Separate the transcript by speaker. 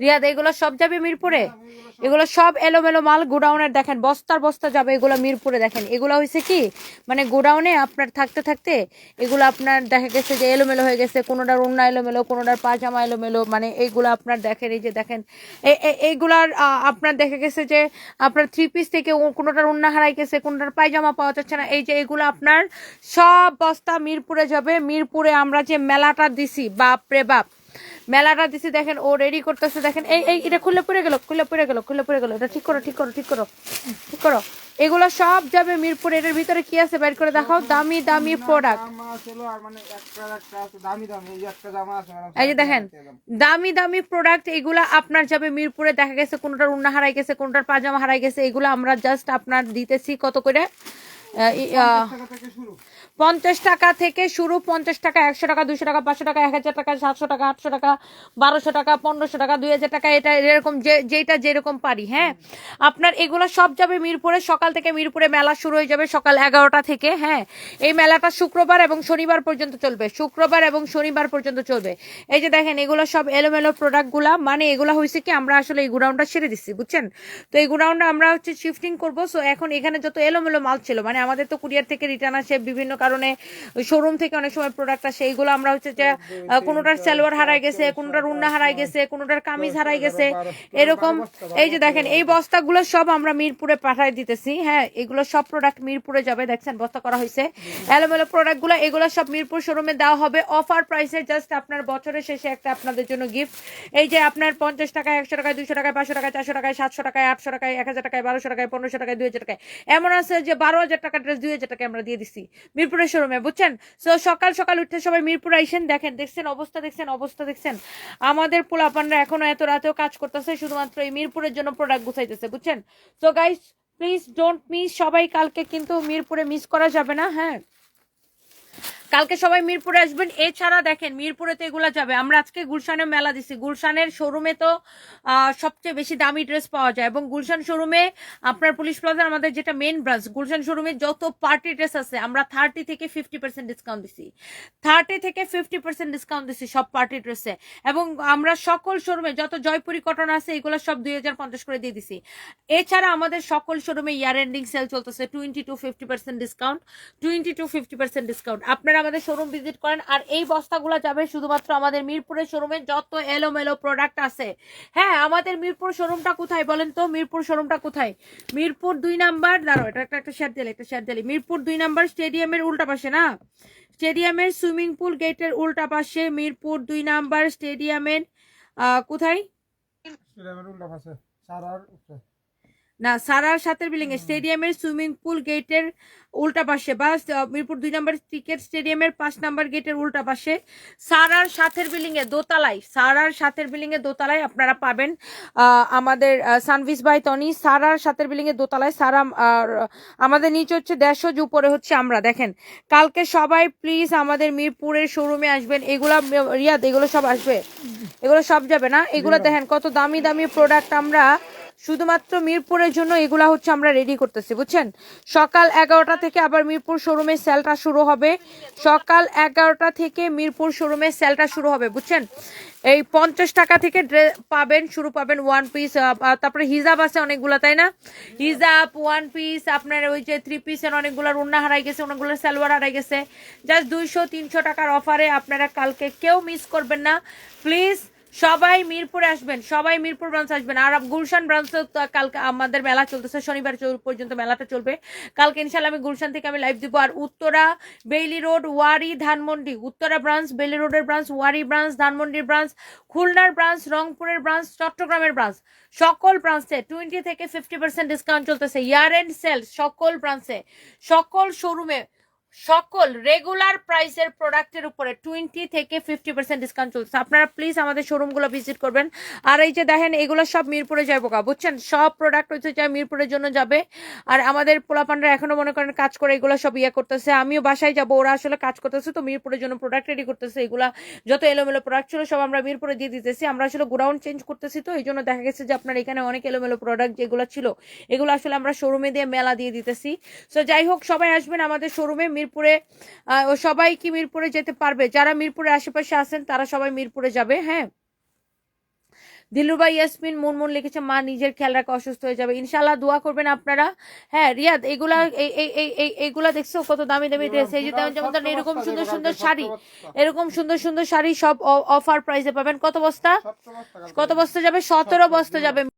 Speaker 1: রিয়াদ, এগুলো সব যাবে মিরপুরে? এগুলো সব এলোমেলো মাল গোডাউনের দেখেন, বস্তার বস্তা যাবে এগুলো মিরপুরে দেখেন। এগুলো হয়েছে কি? মানে গোডাউনে আপনার থাকতে থাকতে এগুলো আপনার দেখা গেছে যে এলোমেলো হয়ে গেছে, কোনোটার উন্না এলোমেলো, কোনোটার পাজামা এলোমেলো মানে এইগুলো আপনার দেখেন, এই যে দেখেন এইগুলার আপনার দেখা গেছে যে আপনার থ্রি পিস থেকে কোনোটার উন্না হারাই গেছে, কোনোটার পায়জামা পাওয়া যাচ্ছে না, এই যে এগুলো আপনার সব বস্তা মিরপুরে যাবে। মিরপুরে আমরা যে মেলাটা দিছি বাপ রে বাপ। মেলাটা দিছি দেখেন ও রেডি করতেছে দেখেন এই এই এটা খুলে পড়ে গেল খুলে পড়ে গেল খুলে পড়ে গেল এটা ঠিক করো ঠিক করো ঠিক করো ঠিক করো। এগুলো সব যাবে মিরপুর এটার ভিতরে কি আছে বের করে দেখাও? দামি দামি প্রোডাক্ট
Speaker 2: মানে এই যে
Speaker 1: দেখেন দামি দামি প্রোডাক্ট এগুলা আপনার যাবে মিরপুরে দেখা গেছে কোনটার উন্না হারাই গেছে কোনটার পাজামা হারাই গেছে এগুলো আমরা জাস্ট আপনার দিতেছি কত করে? পঞ্চাশ টাকা থেকে শুরু, পঞ্চাশ টাকা, একশো টাকা দুশো টাকা, পাঁচশো টাকা, এক হাজার টাকা, সাতশো টাকা, আটশো টাকা, বারোশো টাকা, পনেরোশো টাকা, দুই হাজার টাকা, এটা এরকম যেটা যেরকম পারি হ্যাঁ? আপনার এগুলো সব যাবে মিরপুরে, সকাল থেকে মিরপুরে মেলা শুরু হয়ে যাবে সকাল এগারোটা থেকে হ্যাঁ? এই মেলাটা শুক্রবার এবং শনিবার পর্যন্ত চলবে, শুক্রবার এবং শনিবার পর্যন্ত চলবে। এই যে দেখেন, এগুলো সব এলোমেলো প্রোডাক্টগুলা মানে এগুলো হয়েছে কি, আমরা আসলে এই গুডাউনটা ছেড়ে দিচ্ছি বুঝছেন? তো এই গুডাউনটা আমরা হচ্ছে শিফটিং করব সো এখন এখানে যত এলোমেলো মাল ছিল মানে আমাদের তো কুরিয়ার থেকে রিটার্ন আসে বিভিন্ন কারণে শোরুম থেকে অনেক সময় প্রোডাক্ট আসে। এইগুলো আমরা হচ্ছে যে কোনোটার সালোয়ার হারাই গেছে, কোনোটার উন্না হারাই গেছে, কোনোটার কামিজ হারাই গেছে, এরকম। এই যে দেখেন, এই বস্তাগুলো সব আমরা মিরপুরে পাঠাই দিতেছি। হ্যাঁ এগুলো সব প্রোডাক্ট মিরপুরে যাবে। দেখছেন, বস্তা করা হয়েছে। এলোমেলো প্রোডাক্টগুলো এগুলো সব মিরপুর শোরুমে দেওয়া হবে। অফার প্রাইসে জাস্ট আপনার বছরের শেষে একটা আপনাদের জন্য গিফট এই যে আপনার পঞ্চাশ টাকা একশো টাকায় দুশো টাকায়, পাঁচশো টাকায়, চারশো টাকায়, সাতশো টাকায়, আটশো টাকায়, এক হাজার টাকায়, বারোশো টাকায়, পনেরোশো টাকায়, দুই হাজার টাকায়। এমন আছে যে বারো হাজার টাকা ড্রেস দুই টাকায় আমরা দিয়ে দিছি। মিরপুরের শোরুমে বুঝছেন? সো সকাল সকাল উঠতে সবাই মিরপুর আইসেন, দেখেন, দেখছেন অবস্থা দেখছেন অবস্থা, দেখছেন। আমাদের পোলাপানরা এখনও এত রাতেও কাজ করতেছে, শুধুমাত্র এই মিরপুরের জন্য প্রোডাক্ট গুছাইতেছে, বুঝছেন? So guys please don't miss সবাই কালকে কিন্তু মিরপুরে মিস করা যাবে না হ্যাঁ? কালকে সবাই মিরপুরে আসবেন। এছাড়া দেখেন, মিরপুরে তো এগুলা যাবে। আমরা আজকে গুলশানে মেলা দিছি। গুলশানের শোরুমে তো সবচেয়ে বেশি দামি ড্রেস পাওয়া যায়। এবং গুলশান শোরুমে আপনার পুলিশ প্লাজার আমাদের যেটা মেন ব্রাঞ্চ গুলশান শোরুমে যত পার্টি ড্রেস আছে, আমরা থার্টি থেকে ফিফটি পার্সেন্ট ডিসকাউন্ট দিছি। থার্টি থেকে ফিফটি পার্সেন্ট ডিসকাউন্ট দিছি সব পার্টি ড্রেসে এবং আমরা সকল শোরুমে যত জয়পুরি কটন আছে, এগুলো সব দুই হাজার পঞ্চাশ করে দিয়ে দিছি। এছাড়া আমাদের সকল শোরুমে ইয়ার এন্ডিং সেল চলতেছে twenty to fifty percent discount twenty to fifty percent discount আপনারা আমাদের শোরুম ভিজিট করেন। আর এই বস্তাগুলো যাবে শুধুমাত্র আমাদের মিরপুরের শোরুমে যত এলোমেলো প্রোডাক্ট আছে। হ্যাঁ আমাদের মিরপুর শোরুমটা কোথায় বলেন তো? মিরপুর শোরুমটা কোথায়? মিরপুর দুই নাম্বার দাঁড়ো এটা একটা একটা শেয়ার দিলে একটা শেয়ার দিলে মিরপুর দুই নাম্বার স্টেডিয়ামের উল্টা পাশে না? স্টেডিয়ামের সুইমিং পুল গেটের উল্টা পাশে মিরপুর দুই নাম্বার স্টেডিয়ামের কোথায়?
Speaker 2: সিলেমের উল্টা পাশে, সারার
Speaker 1: না সারার সাথের বিল্ডিং এ স্টেডিয়ামের সুইমিং পুল গেটের উল্টা পাশে বা মিরপুর দুই নম্বর ক্রিকেট স্টেডিয়ামের পাঁচ নম্বর গেটের উল্টা পাশে। সারার সাথের বিল্ডিং এ দোতলায় সারার সাথের বিল্ডিং এ দোতলায় আপনারা পাবেন আমাদের সানভিস বাই টনি সারার সাথের বিল্ডিং এ দোতলায়। সারা আমাদের নিচে হচ্ছে দেড়শো উপরে হচ্ছে আমরা। দেখেন কালকে সবাই প্লিজ আমাদের মিরপুরের শোরুমে আসবেন। এগুলা রিয়াদ এগুলো সব আসবে? এগুলো সব যাবে না? এগুলো দেখেন। কত দামি দামি প্রোডাক্ট আমরা শুধুমাত্র মিরপুরের জন্য এগুলা হচ্ছে আমরা রেডি করতেছি, বুঝছেন? সকাল এগারোটা থেকে আবার মিরপুর শোরুমে সেলটা শুরু হবে। সকাল এগারোটা থেকে মিরপুর শোরুমে সেলটা শুরু হবে, বুঝছেন? এই পঞ্চাশ টাকা থেকে ড্রে- পাবেন, শুরু পাবেন ওয়ান পিস তারপরে হিজাব আছে অনেকগুলো, তাই না? হিজাব ওয়ান পিস আপনার ওই যে থ্রি পিসের অনেকগুলোর উন্না হারাই গেছে অনেকগুলোর সালোয়ার হারাই গেছে। জাস্ট দুইশো, তিনশো টাকার অফারে আপনারা কালকে কেউ মিস করবেন না। প্লিজ সবাই মিরপুরে আসবেন, সবাই মিরপুর ব্রাঞ্চ আসবেন। আর গুলশান ব্রাঞ্চে কালকে আমাদের মেলা চলতেছে, শনিবার পর্যন্ত মেলাটা চলবে। কালকে ইনশাল্লাহ আমি গুলশান থেকে আমি লাইভ দিব। আর Uttara Bailey road, Wari, Dhanmondi. Uttara branch Bailey রোডের ব্রাঞ্চ ওয়ারি ব্রাঞ্চ ধানমন্ডির ব্রাঞ্চ খুলনার ব্রাঞ্চ রংপুরের ব্রাঞ্চ চট্টগ্রামের ব্রাঞ্চ সকল ব্রাঞ্চে টোয়েন্টি থেকে ফিফটি পার্সেন্ট ডিসকাউন্ট চলতেছে। ইয়ার এন্ড সেল সকল ব্রাঞ্চে সকল শোরুমে সকল রেগুলার প্রাইসের প্রোডাক্টের উপরে টোয়েন্টি থেকে ফিফটি পার্সেন্ট ডিসকাউন্ট চলছে। আপনারা প্লিজ আমাদের শোরুমগুলো ভিজিট করবেন। আর এই যে দেখেন, এগুলো সব মিরপুরে যাব কা বুঝছেন? সব প্রোডাক্ট হচ্ছে যা মিরপুরের জন্য যাবে। আর আমাদের পোলাপানরা এখনও মনে করেন কাজ করে এগুলো সব ইয়ে করতেছে। আমিও বাসায় যাব, ওরা আসলে কাজ করতেছে তো মিরপুরের জন্য প্রোডাক্ট রেডি করতেছে। এগুলা যত এলোমেলো প্রোডাক্ট ছিল সব আমরা মিরপুরে দিয়ে দিতেছি। আমরা আসলে গোডাউন চেঞ্জ করতেছি তো এই জন্য দেখা গেছে যে আপনার এখানে অনেক এলোমেলো প্রোডাক্ট যেগুলো ছিল, এগুলো আসলে আমরা শোরুমে দিয়ে মেলা দিয়ে দিতেছি। সো যাই হোক, সবাই আসবেন আমাদের শোরুমে মিরপুরে ও সবাই কি মিরপুরে যেতে পারবে। যারা মিরপুরে আশেপাশে আছেন তারা সবাই মিরপুরে যাবে হ্যাঁ? দিলুবা ইয়াসমিন মুনমুন লিখেছে মা নিজের খেয়াল রাখা অসুস্থ হয়ে যাবে। ইনশাল্লাহ দোয়া করবেন আপনারা। হ্যাঁ রিয়াদ এগুলা এই- এই এই এই এইগুলা দেখছ? কত দামি দামি ড্রেস এই যে যেমন যেমন ধরেন এরকম সুন্দর সুন্দর শাড়ি এরকম সুন্দর সুন্দর শাড়ি সব অফার প্রাইসে পাবেন। কত
Speaker 2: বস্তা?
Speaker 1: কত বস্তা যাবে? সতেরো বস্তা যাবে।